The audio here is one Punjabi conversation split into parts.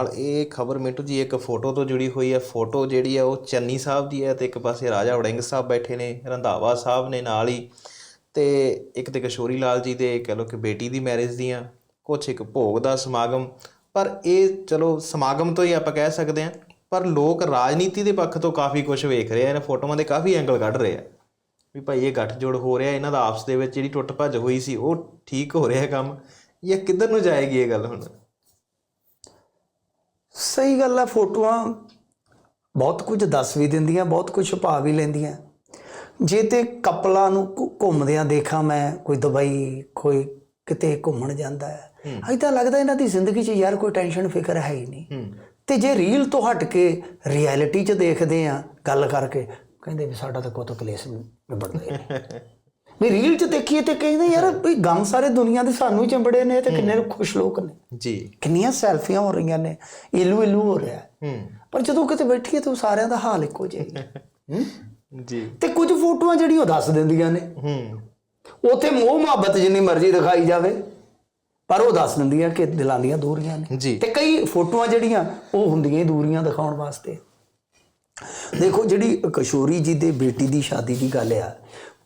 ਨਾਲ ਇਹ ਖਬਰ ਮਿੰਟੂ ਜੀ, ਇੱਕ ਫੋਟੋ ਤੋਂ ਜੁੜੀ ਹੋਈ ਹੈ। ਫੋਟੋ ਜਿਹੜੀ ਹੈ ਉਹ ਚੰਨੀ ਸਾਹਿਬ ਦੀ ਹੈ ਤੇ ਇੱਕ ਪਾਸੇ ਰਾਜਾ ਵੜਿੰਗ ਸਾਹਿਬ ਬੈਠੇ ਨੇ, ਰੰਧਾਵਾ ਸਾਹਿਬ ਨੇ ਨਾਲ ਹੀ ਤੇ ਇੱਕ ਤੇ ਕਿਸ਼ੋਰੀ ਲਾਲ ਜੀ ਦੇ ਕਹ ਲੋ ਕਿ ਬੇਟੀ ਦੀ ਮੈਰਿਜ ਦੀਆਂ, ਕੁਛ ਇੱਕ ਭੋਗ ਦਾ ਸਮਾਗਮ। ਪਰ ਇਹ ਚਲੋ ਸਮਾਗਮ ਤੋਂ ਹੀ ਆਪਾਂ ਕਹਿ ਸਕਦੇ ਹਾਂ, ਪਰ ਲੋਕ ਰਾਜਨੀਤੀ ਦੇ ਪੱਖ ਤੋਂ ਕਾਫੀ ਕੁਝ ਵੇਖ ਰਹੇ ਆ, ਇਹਨਾਂ ਫੋਟੋਆਂ ਦੇ ਕਾਫੀ ਐਂਗਲ ਕੱਢ ਰਹੇ ਆ। ਵੀ ਭਾਈ ਇਹ ਗੱਠਜੋੜ ਹੋ ਰਿਹਾ, ਇਹਨਾਂ ਦਾ ਆਪਸ ਦੇ ਵਿੱਚ ਜਿਹੜੀ ਟੁੱਟ ਭੱਜ ਹੋਈ ਸੀ, ਉਹ ਠੀਕ ਹੋ ਰਿਹਾ ਕੰਮ, ਜਾਂ ਕਿੱਧਰ ਨੂੰ ਜਾਏਗੀ ਇਹ ਗੱਲ ਹੁਣ? ਸਹੀ ਗੱਲ ਹੈ ਫੋਟੋਆਂ ਬਹੁਤ ਕੁਝ ਦੱਸ ਵੀ ਦਿੰਦੀਆਂ ਬਹੁਤ ਕੁਝ ਛੁਪਾ ਵੀ ਲੈਂਦੀਆਂ। ਜੇ ਤੇ ਕਪਲਾਂ ਨੂੰ ਘੁੰਮਦਿਆਂ ਦੇਖਾਂ ਮੈਂ ਕੋਈ ਦੁਬਈ ਕੋਈ ਕਿਤੇ ਘੁੰਮਣ ਜਾਂਦਾ ਹੈ। ਐਦਾਂ ਲੱਗਦਾ ਇਹਨਾਂ ਦੀ ਜ਼ਿੰਦਗੀ 'ਚ ਯਾਰ ਕੋਈ ਟੈਨਸ਼ਨ ਫਿਕਰ ਹੈ ਹੀ ਨਹੀਂ। ਤੇ ਜੇ ਰੀਲ ਤੋਂ ਹਟ ਕੇ ਰਿਐਲਿਟੀ 'ਚ ਦੇਖਦੇ ਆ ਗੱਲ ਕਰਕੇ ਕਹਿੰਦੇ ਵੀ ਸਾਡਾ ਤਾਂ ਕੋਤੋਂ ਕਲੇਸ਼ ਨਿਬੜਦਾ ਹੀ ਨਹੀਂ। ਵੀ ਰੀਲ 'ਚ ਦੇਖੀਏ ਤੇ ਕਹਿੰਦੇ ਯਾਰ ਵੀ ਗਮ ਸਾਰੇ ਦੁਨੀਆ ਦੇ ਸਾਨੂੰ ਹੀ ਚੰਬੜੇ ਨੇ ਤੇ ਕਿੰਨੇ ਖੁਸ਼ ਲੋਕ ਨੇ। ਜੀ। ਕਿੰਨੀਆਂ ਸੈਲਫੀਆਂ ਹੋ ਰਹੀਆਂ ਨੇ। ਇਲੂ ਇਲੂ ਹੋ ਰਿਹਾ ਪਰ ਜਦੋਂ ਕਿਤੇ ਬੈਠੀਏ ਤਾਂ ਸਾਰਿਆਂ ਦਾ ਹਾਲ ਇੱਕੋ ਜਿਹਾ ਹੀ? ਜੀ। ਤੇ ਕੁਝ ਫੋਟੋਆਂ ਜਿਹੜੀਆਂ ਉਹ ਦੱਸ ਦਿੰਦੀਆਂ ਨੇ। ਹੂੰ। ਉਥੇ ਮੋਹ ਮੁਹੱਬਤ ਜਿੰਨੀ ਮਰਜ਼ੀ ਦਿਖਾਈ ਜਾਵੇ ਪਰ ਉਹ ਦੱਸ ਦਿੰਦੀਆਂ ਕਿ ਦਿਲਾਂ ਦੀਆਂ ਦੂਰੀਆਂ ਨੇ। ਤੇ ਕਈ ਫੋਟੋਆਂ ਜਿਹੜੀਆਂ ਉਹ ਹੁੰਦੀਆਂ ਦੂਰੀਆਂ ਦਿਖਾਉਣ ਵਾਸਤੇ। ਦੇਖੋ ਜਿਹੜੀ ਕਿਸ਼ੋਰੀ ਜੀ ਦੇ ਬੇਟੀ ਦੀ ਸ਼ਾਦੀ ਦੀ ਗੱਲ ਆ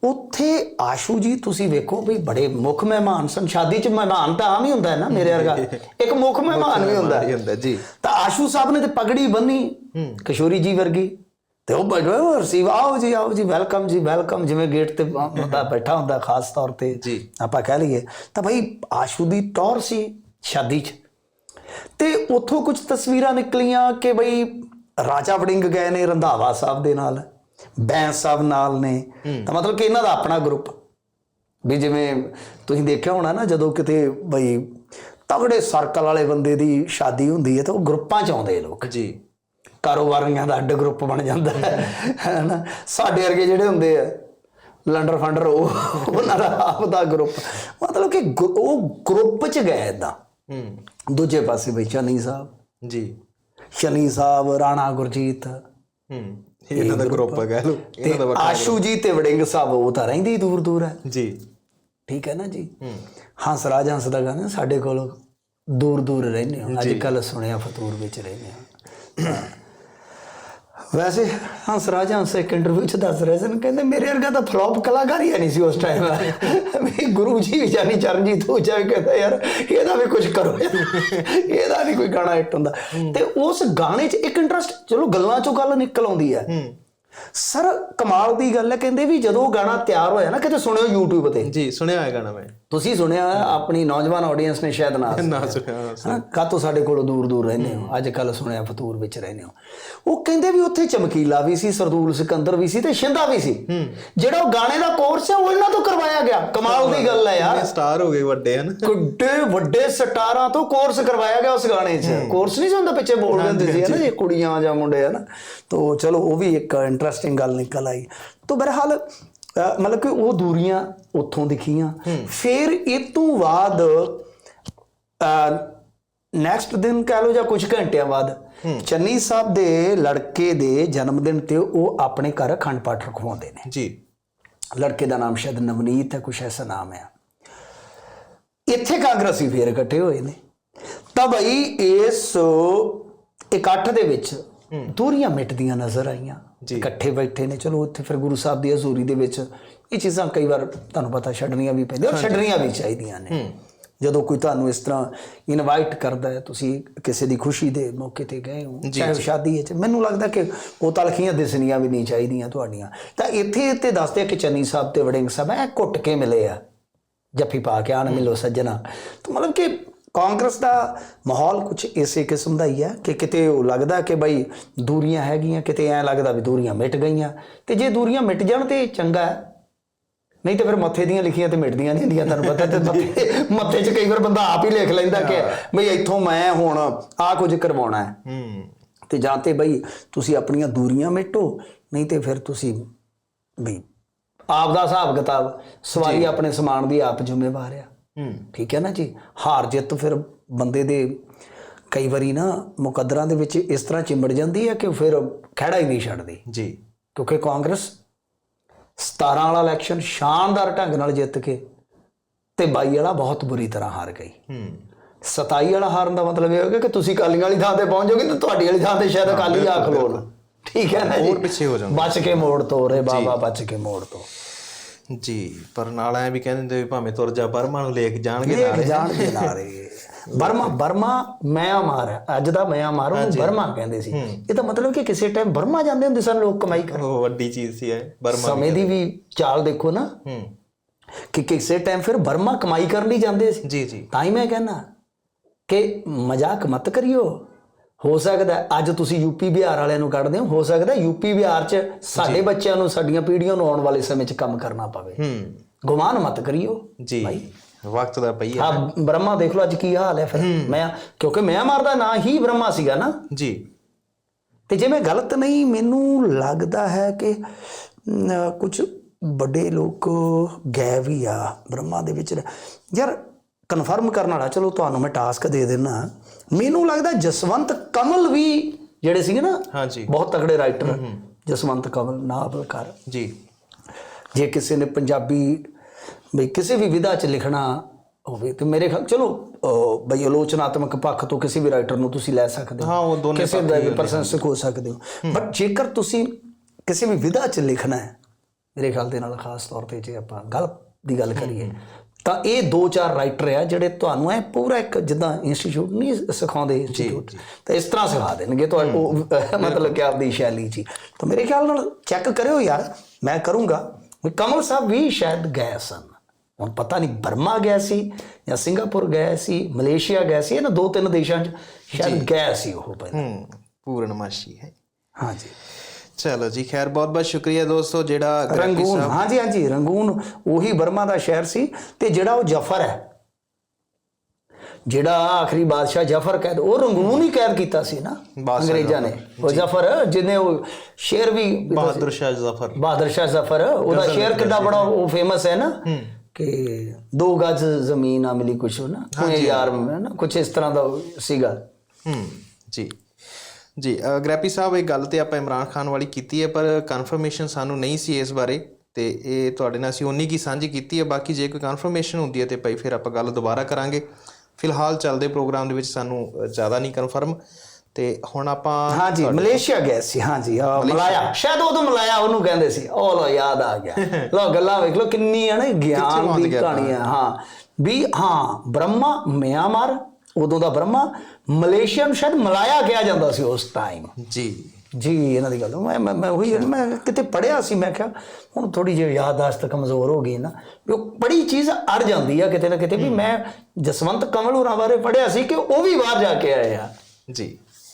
ਉੱਥੇ ਆਸ਼ੂ ਜੀ ਤੁਸੀਂ ਵੇਖੋ ਵੀ ਬੜੇ ਮੁੱਖ ਮਹਿਮਾਨ ਸਨ। ਸ਼ਾਦੀ 'ਚ ਮਹਿਮਾਨ ਤਾਂ ਆਮ ਹੀ ਹੁੰਦਾ ਹੈ ਨਾ ਮੇਰੇ ਵਰਗਾ। ਇੱਕ ਮੁੱਖ ਮਹਿਮਾਨ ਵੀ ਹੁੰਦਾ ਹੈ। ਜੀ। ਤਾਂ ਆਸ਼ੂ ਸਾਹਿਬ ਨੇ ਤੇ ਪਗੜੀ ਬੰਨੀ ਕਿਸ਼ੋਰੀ ਜੀ ਵਰਗੀ। ਤੇ ਉਹ ਬੜਾ ਰਸੀਵ ਆਓ ਜੀ ਆਓ ਜੀ ਵੈਲਕਮ ਜੀ ਵੈਲਕਮ। ਜਿਵੇਂ ਗੇਟ ਤੇ ਬੰਦਾ ਬੈਠਾ ਹੁੰਦਾ ਖਾਸ ਤੌਰ ਤੇ ਜੀ। ਆਪਾਂ ਕਹਿ ਲਈਏ। ਤਾਂ ਭਾਈ ਆਸ਼ੂ ਦੀ ਟੌਰ ਸੀ ਸ਼ਾਦੀ 'ਚ। ਤੇ ਉੱਥੋਂ ਕੁਝ ਤਸਵੀਰਾਂ ਨਿਕਲੀਆਂ ਕਿ ਬਈ ਰਾਜਾ ਵੜਿੰਗ ਗਏ ਨੇ ਰੰਧਾਵਾ ਸਾਹਿਬ ਦੇ ਨਾਲ। ਬੈਂਸ ਸਾਹਿਬ ਨਾਲ ਨੇ। ਤਾਂ ਮਤਲਬ ਕਿ ਇਹਨਾਂ ਦਾ ਆਪਣਾ ਗਰੁੱਪ ਵੀ ਜਿਵੇਂ ਤੁਸੀਂ ਦੇਖਿਆ ਹੋਣਾ ਨਾ ਜਦੋਂ ਕਿਤੇ ਬਈ ਤਗੜੇ ਸਰਕਲ ਵਾਲੇ ਬੰਦੇ ਦੀ ਸ਼ਾਦੀ ਹੁੰਦੀ ਹੈ ਤਾਂ ਉਹ ਗਰੁੱਪਾਂ 'ਚ ਆਉਂਦੇ ਲੋਕ। ਜੀ। ਕਾਰੋਬਾਰੀਆਂ ਦਾ ਅੱਡ ਗਰੁੱਪ ਬਣ ਜਾਂਦਾ ਹੈ ਹੈਨਾ। ਸਾਡੇ ਵਰਗੇ ਜਿਹੜੇ ਹੁੰਦੇ ਆ ਲੰਡਰ ਫੰਡਰ ਉਹ ਉਹਨਾਂ ਦਾ ਆਪ ਦਾ ਗਰੁੱਪ ਮਤਲਬ ਕਿ ਉਹ ਗਰੁੱਪ 'ਚ ਗਏ ਇਦਾਂ ਹੂੰ। ਦੂਜੇ ਪਾਸੇ ਬਈ ਚੰਨੀ ਸਾਹਿਬ। ਜੀ। ਸ਼ਨੀ ਸਾਹਿਬ ਰਾਣਾ ਗੁਰਜੀਤ। ਹੂੰ। ਇਹ ਇਹਨਾਂ ਦਾ ਗਰੁੱਪ ਹੈ ਕਹਿ ਲਓ ਤੇ ਇਹਨਾਂ ਦਾ ਵੱਖਰਾ ਆਸ਼ੂ ਜੀ ਤੇ ਵੜਿੰਗ ਸਾਹਿਬ ਉਹ ਤਾਂ ਰਹਿੰਦੇ ਹੀ ਦੂਰ ਦੂਰ ਹੈ ਜੀ। ਠੀਕ ਹੈ ਨਾ ਜੀ? ਹੰਸ ਰਾਜ ਹੰਸ ਦਾ ਗਾਣਾ ਸਾਡੇ ਕੋਲ ਦੂਰ ਦੂਰ ਰਹਿੰਦੇ ਹੋ ਅੱਜ ਕੱਲ ਸੁਣਿਆ ਫਤੂਰ ਵਿੱਚ ਰਹਿੰਦੇ ਹੋ ਹਾਂ। ਵੈਸੇ ਹੰਸ ਰਾਜ ਹੰਸ ਇੱਕ ਇੰਟਰਵਿਊ ਚ ਦੱਸ ਰਹੇ ਸਨ, ਕਹਿੰਦੇ ਮੇਰੇ ਵਰਗਾ ਤਾਂ ਫਲॉप ਕਲਾਕਾਰ ਹੀ ਨਹੀਂ ਸੀ ਉਸ ਟਾਈਮ ਵੀ ਗੁਰੂ ਜੀ ਵੀ ਜਾਨੀ ਚਰਨਜੀਤ ਹੋ ਜਾਵੇ, ਕਹਿੰਦਾ ਯਾਰ ਇਹਦਾ ਵੀ ਕੁਝ ਕਰੋ। ਯਾਰ। ਇਹਦਾ ਨਹੀਂ ਕੋਈ ਗਾਣਾ ਹਿੱਟ ਹੁੰਦਾ। ਤੇ ਉਸ ਗਾਣੇ 'ਚ ਇੱਕ ਇੰਟਰਸਟ ਚਲੋ ਗੱਲਾਂ 'ਚੋਂ ਗੱਲ ਨਿਕਲ ਆਉਂਦੀ ਹੈ। ਸਰ ਕਮਾਲ ਦੀ ਗੱਲ ਹੈ ਕਹਿੰਦੇ ਵੀ ਜਦੋਂ ਗਾਣਾ ਤਿਆਰ ਹੋਇਆ ਨਾ ਕਿਤੇ ਸੁਣਿਓ YouTube ਤੇ? ਜੀ ਸੁਣਿਆ ਹੈ ਗਾਣਾ ਮੈਂ। ਤੁਸੀਂ ਸੁਣਿਆ ਆਪਣੀ ਨੌਜਵਾਨ ਆਡੀਅנס ਨੇ ਸ਼ਾਇਦ ਨਾ ਨਾ ਸੁਣਿਆ ਹਾਂ ਕਾਤੋਂ ਸਾਡੇ ਕੋਲੋਂ ਦੂਰ ਦੂਰ ਰਹਿੰਦੇ ਹੋ? ਅੱਜ ਕੱਲ ਸੁਣਿਆ ਫਤੂਰ ਵਿੱਚ ਰਹਿੰਦੇ ਹੋ। ਉਹ ਕਹਿੰਦੇ ਵੀ ਉੱਥੇ ਚਮਕੀਲਾ ਵੀ ਸੀ ਸਰਦੂਲ ਸਿਕੰਦਰ ਵੀ ਸੀ ਤੇ ਸ਼ਿੰਦਾ ਵੀ ਸੀ। ਜਿਹੜਾ ਉਹ ਗਾਣੇ ਦਾ ਕੋਰਸ ਹੈ ਉਹ ਇਹਨਾਂ ਤੋਂ ਕਰਵਾਇਆ ਗਿਆ। ਕਮਾਲ ਦੀ ਗੱਲ ਹੈ ਯਾਰ। ਸਟਾਰ ਹੋ ਗਏ ਵੱਡੇ ਹਨ। ਕਿੱਡੇ ਵੱਡੇ ਸਟਾਰਾਂ ਤੋਂ ਕੋਰਸ ਕਰਵਾਇਆ ਗਿਆ ਉਸ ਗਾਣੇ 'ਚ। ਕੋਰਸ ਨਹੀਂ ਸੀ ਹੁੰਦਾ ਪਿੱਛੇ ਬੋਲਦੇ ਹੁੰਦੇ ਸੀ ਨਾ ਇਹ ਕੁੜੀਆਂ ਜਾਂ ਮੁੰਡੇ ਹਨ ਤੋ ਚਲੋ ਉਹ ਵੀ ਇੱਕ ਇੰਟਰਸਟਿੰਗ ਗੱਲ ਨਿਕਲ ਆਈ। ਤੋ ਬਹਰਹਾਲ ਮਤਲਬ ਕਿ ਉਹ ਦੂਰੀਆਂ ਉੱਥੋਂ ਦਿਖੀਆਂ। ਫਿਰ ਇਹ ਤੋਂ ਬਾਅਦ ਨੈਕਸਟ ਦਿਨ ਕਹਿ ਲਓ ਜਾਂ ਕੁਝ ਘੰਟਿਆਂ ਬਾਅਦ ਚੰਨੀ ਸਾਹਿਬ ਦੇ ਲੜਕੇ ਦੇ ਜਨਮ ਦਿਨ ਤੇ ਉਹ ਆਪਣੇ ਘਰ ਅਖੰਡ ਪਾਠ ਰਖਵਾਉਂਦੇ ਨੇ। ਜੀ। ਲੜਕੇ ਦਾ ਨਾਮ ਸ਼ਾਇਦ ਨਵਨੀਤ ਹੈ ਕੁਛ ਐਸਾ ਨਾਮ ਹੈ। ਇੱਥੇ ਕਾਂਗਰਸੀ ਫੇਰ ਇਕੱਠੇ ਹੋਏ ਨੇ। ਤਾਂ ਬਈ ਇਸ ਇਕੱਠ ਦੇ ਵਿੱਚ ਦੂਰੀਆਂ ਮਿਟਦੀਆਂ ਨਜ਼ਰ ਆਈਆਂ। ਇਕੱਠੇ ਬੈਠੇ ਨੇ ਚਲੋ ਉੱਥੇ ਫਿਰ ਗੁਰੂ ਸਾਹਿਬ ਦੀ ਹਜ਼ੂਰੀ ਦੇ ਵਿੱਚ ਇਹ ਚੀਜ਼ਾਂ ਕਈ ਵਾਰ ਤੁਹਾਨੂੰ ਪਤਾ ਛੱਡਣੀਆਂ ਵੀ ਪੈਂਦੀਆਂ ਔਰ ਛੱਡਣੀਆਂ ਵੀ ਚਾਹੀਦੀਆਂ ਨੇ। ਜਦੋਂ ਕੋਈ ਤੁਹਾਨੂੰ ਇਸ ਤਰ੍ਹਾਂ ਇਨਵਾਈਟ ਕਰਦਾ ਹੈ ਤੁਸੀਂ ਕਿਸੇ ਦੀ ਖੁਸ਼ੀ ਦੇ ਮੌਕੇ ਤੇ ਗਏ ਹੋ ਚਾਹੇ ਸ਼ਾਦੀ ਹੈ ਚ ਮੈਨੂੰ ਲੱਗਦਾ ਕਿ ਉਹ ਤਲਖੀਆਂ ਦਿਸਣੀਆਂ ਵੀ ਨਹੀਂ ਚਾਹੀਦੀਆਂ ਤੁਹਾਡੀਆਂ। ਤਾਂ ਇੱਥੇ ਤੇ ਦੱਸਦੇ ਆ ਕਿ ਚੰਨੀ ਸਾਹਿਬ ਤੇ ਵੜਿੰਗ ਸਾਹਿਬ ਐ ਘੁੱਟ ਕੇ ਮਿਲੇ ਆ। ਜੱਫੀ ਪਾ ਕੇ ਆਣ ਮਿਲੋ ਸੱਜਣਾ। ਤਾਂ ਮਤਲਬ ਕਿ ਕਾਂਗਰਸ ਦਾ ਮਾਹੌਲ ਕੁਝ ਇਸੇ ਕਿਸਮ ਦਾ ਹੀ ਹੈ ਕਿ ਕਿਤੇ ਉਹ ਲੱਗਦਾ ਕਿ ਬਈ ਦੂਰੀਆਂ ਹੈਗੀਆਂ ਕਿਤੇ ਐ ਲੱਗਦਾ ਵੀ ਦੂਰੀਆਂ ਮਿਟ ਗਈਆਂ। ਤੇ ਜੇ ਦੂਰੀਆਂ ਮਿਟ ਜਾਣ ਤੇ ਚੰਗਾ ਹੈ। ਨਹੀਂ ਤੇ ਫਿਰ ਮੱਥੇ ਦੀਆਂ ਲਿਖੀਆਂ ਤੇ ਮਿਟਦੀਆਂ ਨਹੀਂ ਹੁੰਦੀਆਂ ਤੁਹਾਨੂੰ ਪਤਾ ਤੇ ਮੱਥੇ 'ਚ ਕਈ ਵਾਰ ਬੰਦਾ ਆਪ ਹੀ ਲਿਖ ਲੈਂਦਾ ਕਿ ਬਈ ਇੱਥੋਂ ਮੈਂ ਹੁਣ ਆ ਕੁਝ ਕਰਵਾਉਣਾ ਹੈ। ਹੂੰ। ਤੇ ਜਾਂ ਤੇ ਬਈ ਤੁਸੀਂ ਆਪਣੀਆਂ ਦੂਰੀਆਂ ਮਿਟੋ ਨਹੀਂ ਤੇ ਫਿਰ ਤੁਸੀਂ ਬਈ ਆਪ ਦਾ ਹਿਸਾਬ ਕਿਤਾਬ ਸਵਾਰੀ ਆਪਣੇ ਸਮਾਨ ਦੀ ਆਪ ਜ਼ਿੰਮੇਵਾਰ ਆ। ਠੀਕ ਹੈ ਨਾ ਜੀ? ਹਾਰ ਜਿੱਤ ਫਿਰ ਬੰਦੇ ਦੇ ਕਈ ਵਾਰੀ ਨਾ ਮੁਕੱਦਰਾਂ ਦੇ ਵਿੱਚ ਇਸ ਤਰ੍ਹਾਂ ਚਿੰਬੜ ਜਾਂਦੀ ਹੈ ਕਿ ਫਿਰ ਖੜਾ ਹੀ ਨਹੀਂ ਛੱਡਦੀ। ਜੀ। ਕਿਉਂਕਿ ਕਾਂਗਰਸ 17 ਵਾਲਾ ਇਲੈਕਸ਼ਨ ਸ਼ਾਨਦਾਰ ਢੰਗ ਨਾਲ ਜਿੱਤ ਕੇ ਤੇ 22 ਵਾਲਾ ਬਹੁਤ ਬੁਰੀ ਤਰ੍ਹਾਂ ਹਾਰ ਗਈ। ਹੂੰ। 27 ਵਾਲਾ ਹਾਰਨ ਦਾ ਮਤਲਬ ਇਹ ਹੋਗਾ ਕਿ ਤੁਸੀਂ ਕਾਲੀਆਂ ਵਾਲੀ ਥਾਂ ਤੇ ਪਹੁੰਚ ਜਾਓਗੇ ਤੇ ਤੁਹਾਡੀ ਵਾਲੀ ਥਾਂ ਤੇ ਸ਼ਾਇਦ ਅਕਾਲੀ ਆ ਖਲੋਣ ਠੀਕ ਹੈ ਨਾ ਜੀ? ਹੋਰ ਪਿੱਛੇ ਹੋ ਜਾਓਗੇ। ਬਚ ਕੇ ਮੋੜ ਤੋਂ ਰੇ ਬਾਬਾ ਬਚ ਕੇ ਮੋੜ ਤੋਂ ਜੀ ਪਰ ਨਾਲ ਐ ਵੀ ਕਹਿੰਦੇ ਹੁੰਦੇ ਵੀ ਭਾਵੇਂ ਤੁਰ ਜਾ ਬਰਮਾ ਨੂੰ ਲੇਖ ਜਾਣਗੇ ਨਾਲੇ। ਜਾਣ ਦੇ ਨਾਰੇ ਬਰਮਾ ਬਰਮਾ ਮਿਆਂਮਾਰ ਹੈ ਅੱਜ ਦਾ ਮਿਆਂਮਾਰ ਉਹਨੂੰ ਬਰਮਾ ਕਹਿੰਦੇ ਸੀ। ਇਹ ਤਾਂ ਮਤਲਬ ਕਿ ਕਿਸੇ ਟਾਈਮ ਬਰਮਾ ਜਾਂਦੇ ਹੁੰਦੇ ਸਨ ਲੋਕ ਕਮਾਈ ਕਰਨ। ਉਹ ਵੱਡੀ ਚੀਜ਼ ਸੀ ਇਹ ਬਰਮਾ ਸਮੇਂ ਦੀ ਵੀ ਚਾਲ ਦੇਖੋ ਨਾ। ਕਿ ਕਿਸੇ ਟਾਈਮ ਫਿਰ ਬਰਮਾ ਕਮਾਈ ਕਰਨ ਲਈ ਜਾਂਦੇ ਸੀ। ਜੀ ਜੀ। ਤਾਂ ਹੀ ਮੈਂ ਕਹਿੰਦਾ ਕਿ ਮਜ਼ਾਕ ਮਤ ਕਰਿਓ। ਹੋ ਸਕਦਾ ਹੈ। ਅੱਜ ਤੁਸੀਂ ਯੂਪੀ ਬਿਹਾਰ ਵਾਲਿਆਂ ਨੂੰ ਕੱਢਦੇ ਹੋ। ਹੋ ਸਕਦਾ ਹੈ ਯੂਪੀ ਬਿਹਾਰ 'ਚ ਸਾਡੇ ਬੱਚਿਆਂ ਨੂੰ ਸਾਡੀਆਂ ਪੀੜ੍ਹੀਆਂ ਨੂੰ ਆਉਣ ਵਾਲੇ ਸਮੇਂ 'ਚ ਕੰਮ ਕਰਨਾ ਪਵੇ। ਹੂੰ। ਗੁਮਾਨ ਮਤ ਕਰਿਓ। ਜੀ। ਵਕਤ ਦਾ ਪਈ ਆ ਬ੍ਰਹਮਾ ਦੇਖ ਲਓ ਅੱਜ ਕੀ ਹਾਲ ਹੈ ਫਿਰ। ਮੈਂ ਕਿਉਂਕਿ ਮਿਆਂਮਾਰ ਦਾ ਨਾਂ ਹੀ ਬ੍ਰਹਮਾ ਸੀਗਾ ਨਾ। ਜੀ। ਤੇ ਜੇ ਮੈਂ ਗਲਤ ਨਹੀਂ ਮੈਨੂੰ ਲੱਗਦਾ ਹੈ ਕਿ ਕੁਝ ਵੱਡੇ ਲੋਕ ਗਏ ਵੀ ਆ ਬ੍ਰਹਮਾ ਦੇ ਵਿੱਚ। ਯਾਰ ਕਨਫਰਮ ਕਰਨ ਵਾਲਾ ਚਲੋ ਤੁਹਾਨੂੰ ਮੈਂ ਟਾਸਕ ਦੇ ਦੇਣਾ ਮੈਨੂੰ ਲੱਗਦਾ ਜਸਵੰਤ ਕਮਲ ਵੀ ਜਿਹੜੇ ਸੀਗੇ ਨਾ ਹਾਂਜੀ। ਬਹੁਤ ਤਕੜੇ ਰਾਈਟਰ ਜਸਵੰਤ ਕਮਲ ਨਾਵਲਕਾਰ ਜੀ। ਜੇ ਕਿਸੇ ਨੇ ਪੰਜਾਬੀ ਬਈ ਕਿਸੇ ਵੀ ਵਿਧਾ ਚ ਲਿਖਣਾ ਹੋਵੇ ਤੇ ਮੇਰੇ ਖਿਆਲ ਚਲੋ ਬਈ ਆਲੋਚਨਾਤਮਕ ਪੱਖ ਤੋਂ ਕਿਸੇ ਵੀ ਰਾਈਟਰ ਨੂੰ ਤੁਸੀਂ ਲੈ ਸਕਦੇ ਹੋ। ਹਾਂ, ਉਹ ਦੋਨੇ ਕਿਸੇ ਦਾ ਵੀ ਪ੍ਰਸ਼ੰਸਕ ਹੋ ਸਕਦੇ ਹੋ। ਬਟ ਜੇਕਰ ਤੁਸੀਂ ਕਿਸੇ ਵੀ ਵਿਧਾ ਚ ਲਿਖਣਾ ਹੈ ਮੇਰੇ ਖਿਆਲ ਦੇ ਨਾਲ ਖਾਸ ਤੌਰ ਤੇ ਜੇ ਆਪਾਂ ਗੱਲ ਦੀ ਗੱਲ ਕਰੀਏ ਤਾਂ ਇਹ ਦੋ ਚਾਰ ਰਾਈਟਰ ਆ ਜਿਹੜੇ ਤੁਹਾਨੂੰ ਐ ਪੂਰਾ ਇੱਕ ਜਿੱਦਾਂ ਇੰਸਟੀਚਿਊਟ ਨਹੀਂ ਸਿਖਾਉਂਦੇ ਇੰਸਟੀਚਿਊਟ ਤਾਂ ਇਸ ਤਰ੍ਹਾਂ ਸਿਖਾ ਦੇਣਗੇ ਤੁਹਾਨੂੰ ਮਤਲਬ ਕਿ ਆਪਦੀ ਸ਼ੈਲੀ ਹੀ। ਤਾਂ ਮੇਰੇ ਖਿਆਲ ਨਾਲ ਚੈੱਕ ਕਰਿਓ ਯਾਰ ਮੈਂ ਕਰੂੰਗਾ। ਕਮਲ ਸਾਹਿਬ ਵੀ ਸ਼ਾਇਦ ਗਏ ਸਨ। ਹੁਣ ਪਤਾ ਨਹੀਂ ਬਰਮਾ ਗਿਆ ਸੀ ਜਾਂ ਸਿੰਗਾਪੁਰ ਗਿਆ ਸੀ ਮਲੇਸ਼ੀਆ ਗਿਆ ਸੀ ਇਹਨਾਂ ਦੋ ਤਿੰਨ ਦੇਸ਼ਾਂ 'ਚ ਸ਼ਾਇਦ ਗਿਆ ਸੀ ਉਹ ਪਹਿਲਾਂ। ਹੂੰ ਪੂਰਨਮਾਸ਼ੀ ਹੈ। ਹਾਂਜੀ ਚਲੋ ਜੀ ਖੈਰ ਬਹੁਤ ਬਹੁਤ ਸ਼ੁਕਰੀਆ ਦੋਸਤੋ ਜਿਹੜਾ ਰੰਗੂਨ ਹਾਂਜੀ ਹਾਂਜੀ ਰੰਗੂਨ ਉਹੀ ਬਰਮਾ ਦਾ ਸ਼ਹਿਰ ਸੀ ਤੇ ਜਿਹੜਾ ਉਹ ਜਫਰ ਹੈ। ਜਿਹੜਾ ਆਖਰੀ ਬਾਦਸ਼ਾਹ ਜਫਰ ਕੈਦ ਉਹ ਰੰਗੂਨ ਹੀ ਕੈਦ ਕੀਤਾ ਸੀ ਨਾ ਬਾਦਸ਼ਾਹ ਅੰਗਰੇਜ਼ਾਂ ਨੇ। ਉਹ ਜਫਰ ਜਿਹਨੇ ਉਹ ਸ਼ੇਰ ਵੀ ਬਹਾਦਰ ਸ਼ਾਹ ਜ਼ਫਰ। ਬਹਾਦਰ ਸ਼ਾਹ ਜ਼ਫਰ ਉਹਦਾ ਸ਼ੇਰ ਕਿੱਡਾ ਬੜਾ ਉਹ ਫੇਮਸ ਹੈ ਨਾ ਕਿ ਦੋ ਗਜ ਜ਼ਮੀਨ ਆ ਮਿਲੀ ਕੁਛ ਨਾ ਕੋਈ ਯਾਰ ਨਾ ਕੁਛ ਇਸ ਤਰ੍ਹਾਂ ਦਾ ਸੀਗਾ। ਹੂੰ ਜੀ। ਜੀ ਗ੍ਰੈਪੀ ਸਾਹਿਬ ਇਹ ਗੱਲ ਤੇ ਆਪਾਂ ਇਮਰਾਨ ਖਾਨ ਵਾਲੀ ਕੀਤੀ ਹੈ ਪਰ ਕਨਫਰਮੇਸ਼ਨ ਸਾਨੂੰ ਨਹੀਂ ਸੀ ਇਸ ਬਾਰੇ ਤੇ ਇਹ ਤੁਹਾਡੇ ਨਾਲ ਅਸੀਂ ਉਨੀ ਕੀ ਸਾਂਝੀ ਕੀਤੀ ਹੈ ਬਾਕੀ ਜੇ ਕੋਈ ਕਨਫਰਮੇਸ਼ਨ ਹੁੰਦੀ ਹੈ ਤੇ ਭਾਈ ਫਿਰ ਆਪਾਂ ਗੱਲ ਦੁਬਾਰਾ ਕਰਾਂਗੇ। ਫਿਲਹਾਲ ਚੱਲਦੇ ਪ੍ਰੋਗਰਾਮ ਦੇ ਵਿੱਚ ਸਾਨੂੰ ਜ਼ਿਆਦਾ ਨਹੀਂ ਕਨਫਰਮ ਤੇ ਹੁਣ ਆਪਾਂ ਹਾਂਜੀ ਮਲੇਸ਼ੀਆ ਗਏ ਸੀ ਹਾਂਜੀ ਮਲਾਇਆ। ਸ਼ਾਇਦ ਉਦੋਂ ਮਲਾਇਆ ਉਹਨੂੰ ਕਹਿੰਦੇ ਸੀ ਉਹ ਲੋ ਯਾਦ ਆ ਗਿਆ। ਲੋ ਗੱਲਾਂ ਵੇਖ ਲੋ ਕਿੰਨੀ ਹੈ ਨਾ ਗਿਆਨ ਦੀ ਕਹਾਣੀ ਹੈ ਹਾਂ। ਵੀ ਹਾਂ ਬ੍ਰਹਮਾ ਮਿਆਂਮਾਰ ਉਦੋਂ ਦਾ ਬ੍ਰਹਮਾ ਮਲੇਸ਼ੀਆ ਨੂੰ ਸ਼ਾਇਦ ਮਲਾਇਆ ਕਿਹਾ ਜਾਂਦਾ ਸੀ ਉਸ ਟਾਈਮ ਜੀ। ਜੀ ਇਹਨਾਂ ਦੀ ਗੱਲ। ਮੈਂ ਮੈਂ ਉਹੀ ਮੈਂ ਕਿਤੇ ਪੜਿਆ ਸੀ ਮੈਂ ਕਿਹਾ ਹੁਣ ਥੋੜੀ ਜਿਹੀ ਯਾਦਦਾਸ਼ਤ ਕਮਜ਼ੋਰ ਹੋ ਗਈ ਨਾ ਵੀ ਉਹ ਬੜੀ ਚੀਜ਼ ਅੜ ਜਾਂਦੀ ਆ ਕਿਤੇ ਨਾ ਕਿਤੇ ਵੀ ਮੈਂ ਜਸਵੰਤ ਕਮਲ ਹੋਰਾਂ ਬਾਰੇ ਪੜਿਆ ਸੀ ਕਿ ਉਹ ਵੀ ਬਾਹਰ ਜਾ ਕੇ ਆਏ ਆ। ਜੀ।